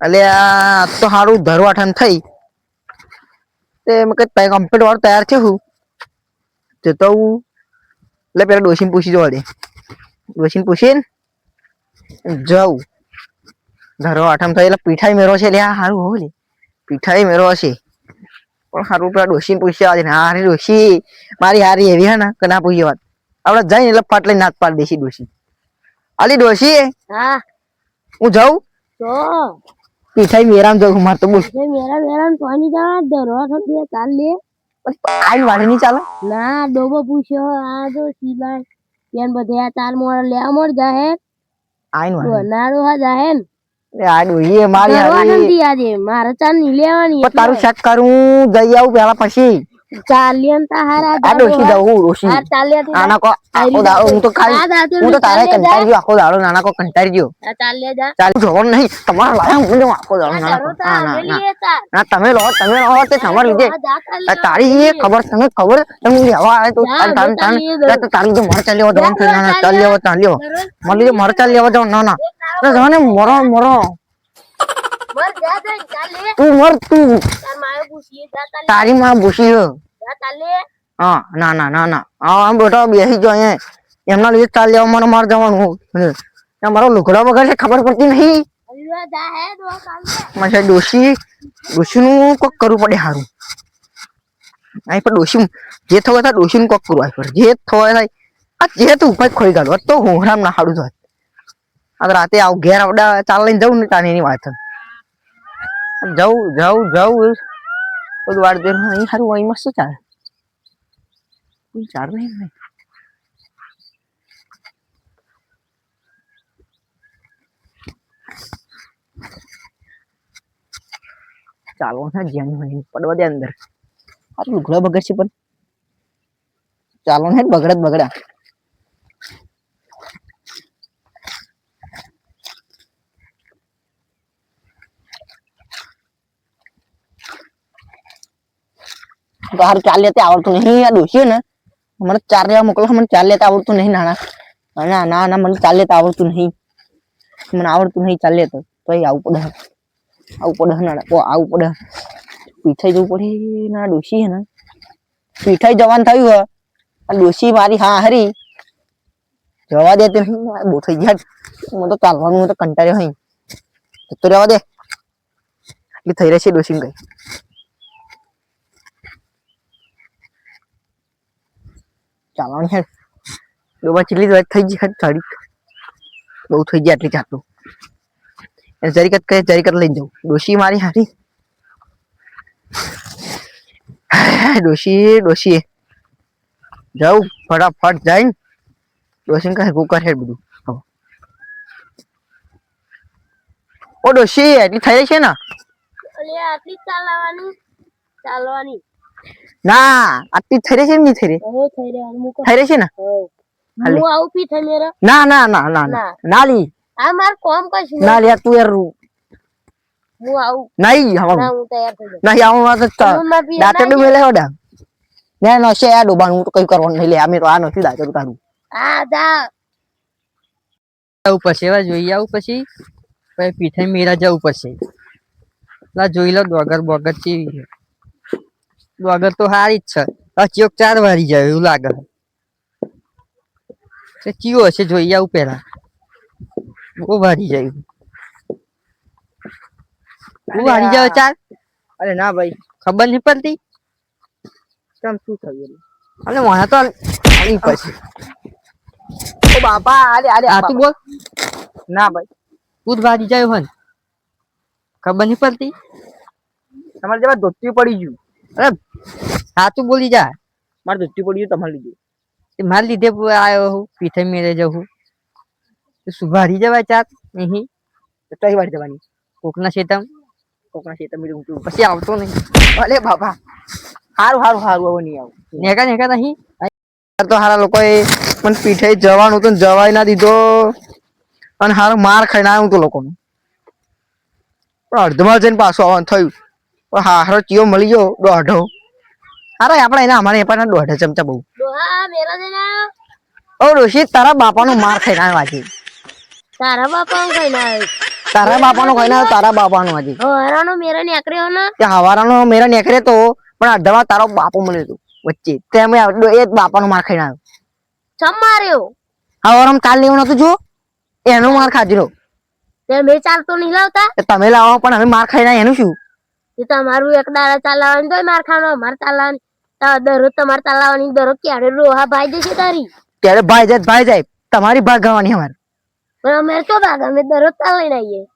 એટલે આ તો સારું ધરવાઠન થઈ. તે મેં કઈ કમ્પ્લીટ વાળું તૈયાર છે હું? જતો તો હું એટલે પેલા ડોસીને પૂછી જવા દે. ડોસીને પૂછીને જાઉં. ધરવા આઠમ થઈ એટલે પીઠાઈ મેરો છે લે આ સારું હો લે. પીઠાઈ મેરો હશે પણ સારું પેલા ડોસીને પૂછી આવે ને હારી ડોસી મારી હારી એવી હે ને કે ના પૂછી વાત આપણે જઈને એટલે ફાટ લઈને નાત પાડી દેશી ડોસી આલી ડોસી હા. હું જાઉં? પીઠાઈ મેરામ જાઉં માર તો બોલ. મેરા મેરા પાણી જા દરવા થતી ચાલ લે. આઈ વાળી ની ચાલે? ના ડોબો પૂછ્યો આ જો સિલાય કેન બધે આ ચાર મોર લેવા મોર જાહે. આઈ વાળી નારો હા જાહે ને. આ ડોહી મારી આજે મારે ચાલની લેવાની પણ તારું શક કરું જઈ આવું પેલા પછી. ચાર લેન તા હારા આ ડોસી જાઉં ડોસી હા ચાલ લે તું આના કો આખો દાડો હું તો ખાલી આ હું તો તારે જા. કંટાળી ગયો આખો દાડો નાના કો કંટાળી ગયો આ ચાલ લે જા. ચાલ જોવાનું નહીં તમારા લાયા હું લેવું આખો દાડો આ નાના ના ના ના. તમે લો તમે લો તે તમારે લીધે આ જા આ. તારી એ ખબર તમે ખબર? તમે લેવા આવે તો જા, તાન તાન તાન તો તારું તો મર ચાલ્યો જવાનું થઈ ના ના જા, ચાલ લેવો ચાલ લેવો દરરોજ મને લીધે મર ચાલ લેવા જાવ ના ના. ના જવાને મરો મરો. મર જા જા તું મર તું. તારમાં ભૂસી હે. ના ના ના ના. આમ બેઠો બેસી જો અહીંયા. એમના લીધે ચાલ લેવા મને માર જવાનું મારો લુગડા વગર છે ખબર પડતી નહીં. મારે ડોશી. નું કોક કરવું પડે સારું અહીં પણ ડોશી જે થવા થાય ડોશીનું કોક કરવું આ પર જે થવા થાય આ જે તું ઉપાય ખોઈ કાઢો તો હું હરામ ના સારું થાય આ રાતે આવું ઘેર આવડા ચાલ લઈને જવું ને તાની એની વાત. જવું જવું જવું બધું વાર દેર અહીં સારું અહીં મસ્ત ચાલે. ચાલે નહીં ને. ચાલવા ના હોય, પડવા દે અંદર. આ ઘણો બગડશે પણ. ચાલવા ને બગડત બગડ્યા બહાર ચાલ લેતે આવડતું નહીં. આ ડોસી ને, મને ચાર લેવા મોકલો મને ચાર લેતા આવડતું નહીં, નાના. ના ના ના મને ચાલે લેતા આવડતું નહીં. મને આવડતું નહીં ચાલે લેતો તો આવું પડે. આવું પડે, નાના આવું પડે. પીઠાઈ જવું પડે, ના હે ને. પીઠાઈ જવાનું થયું હે આ મારી હા હરી. જવા દે તે બહુ થઈ ગયા. હું તો ચાલવાનું, હું તો કંટાળ્યો હઈ. તો રહેવા દે. એટલી થઈ રહેશે ડોસી કઈ. ચાલવાની હે ડોબા ચીલી વાત થઈ ગઈ થાળી. બહુ થઈ ગયા આટલી ચાટલું એ જરીકત કહે જરીકત લઈ જાઉં ડોશી મારી હારી. ડોશી ડોશી. જાઉં, ફટાફટ જઈને. ડોશી કહે, કુકર હેડ બધું. ઓ ડોશી એટલી થઈ છે ને? આટલી ચાલવાની. ચાલવાની. ના આટલી થઈ રહી છે થઈ રહી થઈ રહી છે ને હું આવું પી થઈ મેરા ના ના ના ના ના લી આ માર કોમ કશું ના લી તું યાર હું આવું નહીં હવે હું તૈયાર થઈ જાઉં નહીં આવવાનું તો તમે માર પીએ દાંતરડું ના મેલે હોડા ના ના છે આ ડોબાનું હું તો કઈ કરવાનું નહીં લે અમે તો આ નથી દાંતરડું તારું આ દા જવું પડશે એવા જોઈ આવું પછી પછી પીઠે મેરા જવું પડશે લા જોઈ લો ડોગર બોગર ચીવી છે ડોગર તો હારી જ છે. આ ચોક ચાર વારી જાય એવું લાગે. છે ચિયો હશે જોઈ આવું પેલા બહુ વારી જાય બહુ વારી જાય ચાર? અરે ના ભાઈ. ખબર નહીં પડતી? કેમ શું થયું? અને વાહ તો આલી પછી ઓ બાપા અરે અરે આ તું બોલ. ના ભાઈ. તું વારી જાય હન ખબર નહીં પડતી? તમારે જેવા ધોતી પડી ગયું. અરે સાચું બોલી જા. મારે ધોતી પડી ગયું તમારે લીધું. તે મારે લીધે આવ્યો હું પીઠે મેળે જવું સુભારી જવાય ચાર નહીં. કઈ વાર જવાની. કોકના શેતમ? કોકના શેતમ ઊંચું પછી આવતો નહીં. અરે બાપા સારું હારું સારું હવે નહીં આવું. નેકા નેકા નહીં? તો હારા લોકોએ પણ પીઠે જવાનું તો જવાય ના દીધો. અને હારો માર ખાઈને આવ્યું તો લોકોનું. પણ અડધમાં જઈને પાછું આવવાનું થયું. હારો ચિયો મળી ગયો દોઢો. અરે આપણે એના અમારે પણ દોઢ ચમચા બહુ. ઓ ડોશી તારા બાપાનો માર ખાઈ ના આજે. તારા બાપા ખાઈ ના તારા બાપાનો ખાઈ ના તારા બાપાનો આજે. હવારાનો મેરા નીકળ્યો ને? તે હવારાનો મેરા નેકરે તો પણ અડધવા તારો બાપો મળ્યો હતો વચ્ચે. તે અમે એ બાપાનો માર ખાઈ ના ચમ માર્યો? હવારામાં કાલ લેવાનું નતું જો એનો માર ખાધીરો તે મે ચાલતો નહીં લાવતા? તમે લાવો પણ અમે માર ખાઈ ના એનું શું? એ મારું એક દાડા ચાલવાની તોય માર ખાનો માર ચાલવાની તા તો માર ચાલવાની. દરરોજ ક્યારે રોહા ભાઈ જશે તારી? ત્યારે ભાઈ જાય ભાઈ જાય. તમારી ભાગ ગાવાની અમારે. પણ અમે તો ભાગ અમે દરરોજ ચાલ લઈને આવીએ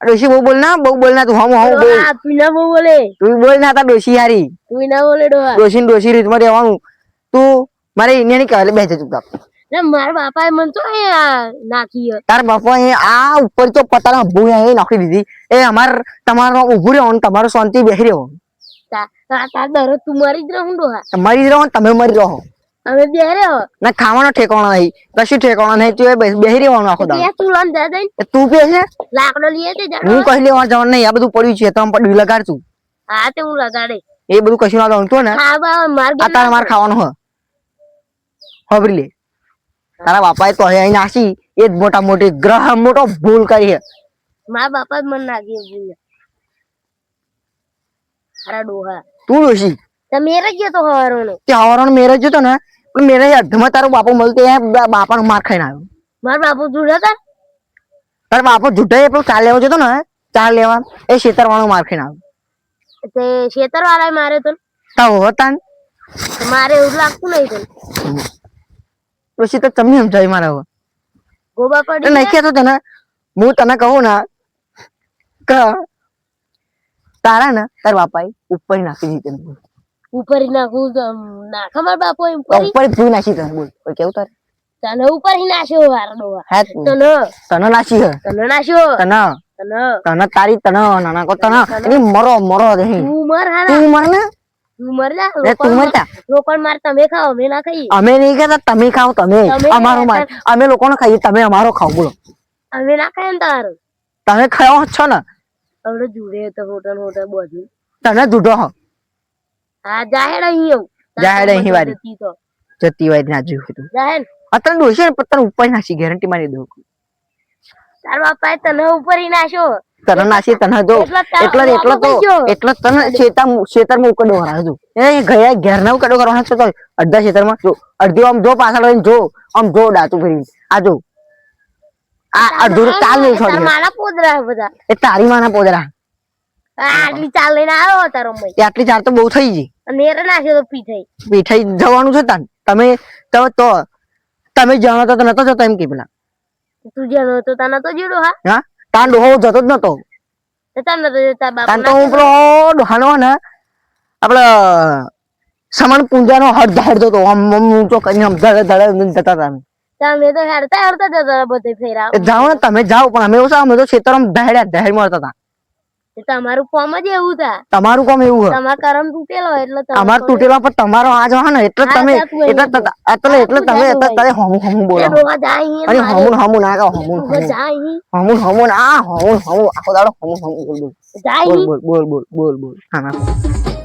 ડોશી બહુ બોલ ના બહુ બોલ ના તું હમ હમ બોલ. તું ના બહુ બોલે. તું બોલ ના તા ડોશી હારી. તું ના બોલે ડોશી ડોશી રીતમાં રહેવાનું. તું મારે ઇન્ડિયાની કહેવાય બેસે ચૂપચાપ ને મારા બાપાએ મને તો નાખી તાર બાપા એ આ ઉપર તો પતાના ભૂ એ નાખી દીધી. એ અમાર તમારો ઉભું રહેવાનું તમારો શાંતિ રહેવાનું તા તા- તાર તું મરી જ રહું ડોહા. મરી જ રહો તમે મરી રહો. અમે ના ખાવાનો ઠેકાણો નહીં. કશું ઠેકાણો નહીં તું રહેવાનું આખો દાડો. તું જઈને તું બે છે લાકડો લઈએ તે હું કહી લેવા જવાનું નહીં આ બધું પડ્યું છે તમે પડ્યું લગાડશું હા તે હું લગાડે. એ બધું કશું ના ને. હા બા માર આ તારા માર ખાવાનું હ. હબરી લે. તારા બાપાએ તો અહીં નાસી. એ જ મોટા મોટી ગ્રહ મોટો ભૂલ કરી છે. મારા બાપા જ મને નાખી ભૂલ. હારા ડોહા. તું ડોશી? તમે એ ગયો તો હવારોનો. તે હવારનો મેરેજ તો ને? પણ મેરે અધમાં તારો બાપો મળતો એ બાપાનો માર ખાઈને આવ્યો. મારા બાપુ જોડે હતા? તારા બાપો એ પેલો ચાલ લેવા જતો ને? ચાલ લેવા. એ શેતરવાનો માર ખાઈને આવ્યો. તે ખેતર વાળા મારે તો તાવ હતા ને મારે એવું લાગતું નહીં તને. પછી તો તમને સમજાય મારા હવે. ગોબા તો પડી નહીં કહેતો તને હું તને કહું ના કે તારા ને તાર બાપા ઉપર નાખી દીધી તને. ઉપર નાખું તો નાખા મારા બાપો કરી? ઉપર ભૂ નાખી તને બોલ કેવું તારે? તને ઉપર નાખ્યો વારડો હા તને. તને નાખી હે. તને નાખ્યો તને. તને. તને તારી તને નાના કો તને. મરો મરો દે તું મર હા તું મર ને? મર તમે ખાઓ અમે ના ખાઈએ અમે નહીં કહેતા તમે ખાઓ તમે. તમે અમારો માર. અમે લોકોને ખાઈએ તમે અમારો ખાઓ બોલો. અમે ના ખાય ને તારો. તમે ખાઓ છો ને. હવે જુડે તો હોટલ હોટલ બધું. તને જુડો હો. હા જાહેર અહીં આવું. જાહેર અહીં વાળી. જતી તો. જતી ના જોયું હતું જાહેર અત્યારે ડોસી ને પત્તર ઉપર નાસી ગેરંટી મારી દઉં. તાર બાપાએ તને ઉપર નાખ્યો. તને નાસી તને જો. એટલો એટલો તો. એટલો તને ખેતર ખેતરમાં ઉકડો કરાવે જો એ ગયા ઘેર ના ઉકડો કરવાનો છે તો અડધા ખેતરમાં જો અડધી આમ જો પાછળ વળીને જો આમ જો ડાતું ફરી આ જો. આ અડધું ચાલ નહીં છોડી મારા પોદરા બધા. એ તારી માના પોદરા. આટલી ચાલ લઈને આવ્યો તારો મય. આટલી ચાલ તો બહુ થઈ ગઈ. અને એરે નાખ્યો તો પી થઈ. પીઠાઈ જવાનું છે તને. તમે તો તો તમે જાણો તો નતો જતો એમ કે પેલા. તું જાણો તો તને તો જીડો હા? હા? તાન ડોહો જતો જ નતો. તો તને તો બાપા તાન તો હું પેલો ડોહાનો ને આપડે સમણ પૂંજાનો હડ ધાડતો હતો આમ ઊંચો કરીને આમ ધડે ધડે જતા હતા. તમે તો હેડતા હેડતા જતા બધે ફેરા. જાઓ ને તમે જાઓ પણ અમે છે અમે તો ખેતરમાં ધાડ્યા ધાડ મારતા હતા તમારું ફોર્મ જ એવું થા તમારું કામ એવું હોય. તમારા કરમ તૂટેલો એટલે તમે તૂટેલો પણ તમારો આ જો હે ને એટલે તમે એટલે એટલે એટલે તમે એટલે તમે હમું હમું બોલો. અરે. હમું હમું ના કહો હમું હમું. હમું હમું આ હમું હમું આખો દાડો હમુ હમું બોલ બોલ. બોલ બોલ બોલ બોલ બોલ બોલ. હા.